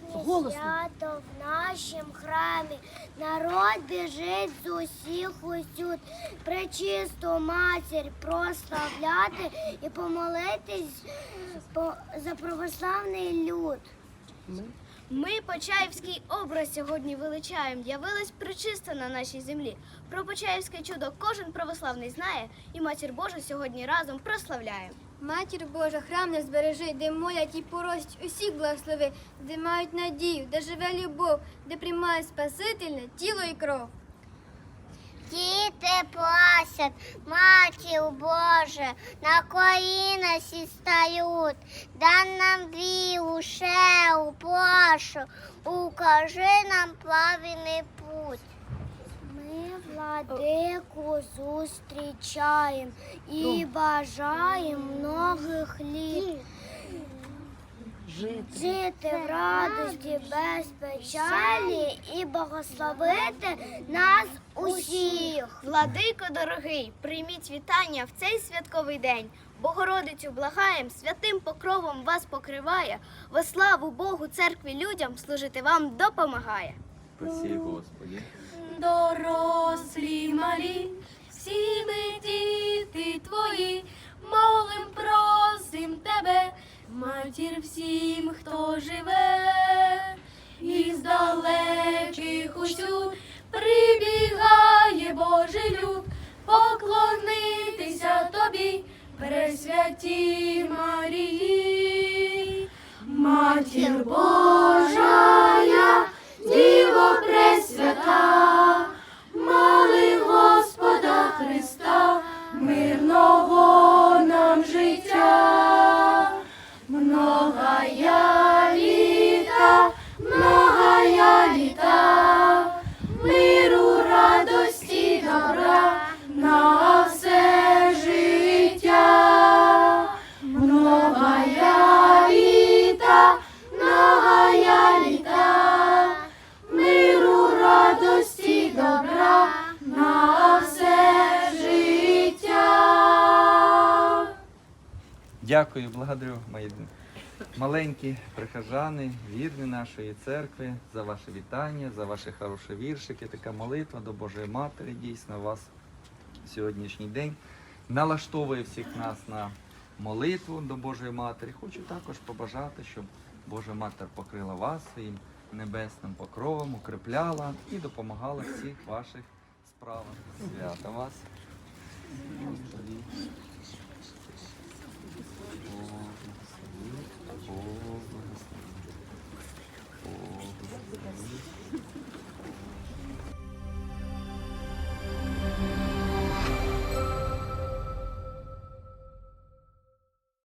Сьогодні Голосно. свято в нашім храмі. Народ біжить з усіх усюд. Пречисту матір прославляти і помолитись по- за православний люд. Ми Почаївський образ сьогодні величаємо. Явилась причиста на нашій землі. Про Почаївське чудо кожен православний знає, і матір Божу сьогодні разом прославляємо. Матір Божа, храм не збережи, де молять і просять усіх благослови, де мають надію, де живе любов, де приймає Спасительне тіло і кров. Діти плачуть, матір Боже, на коліна стають, дай нам віру, ще прошу, укажи нам правильний путь. Ми владику зустрічаємо і бажаємо многих літ. Жити. Жити в радості без печалі і благословити нас усіх. Владико дорогий, прийміть вітання в цей святковий день. Богородицю благаєм, святим покровом вас покриває. Во славу Богу, церкві, людям служити вам допомагає. Спасибо, Господи. Дорослі малі, всі ми діти твої, молим, просим тебе, матір всім, хто живе, із далеких усюд прибігає Божий люд, поклонитися тобі, Пресвятій Марії, матір Божая, Діво Пресвята, Добра на все життя. Дякую, благодарю, мої маленькі прихожани, вірні нашої церкви, за ваше вітання, за ваші хороші віршики. Така молитва до Божої Матері дійсно вас сьогоднішній день налаштовує всіх нас на молитву до Божої Матері. Хочу також побажати, щоб Божа Матер покрила вас своїм небесним покровом, укріпляла і допомагала всіх ваших справах. Свята вас.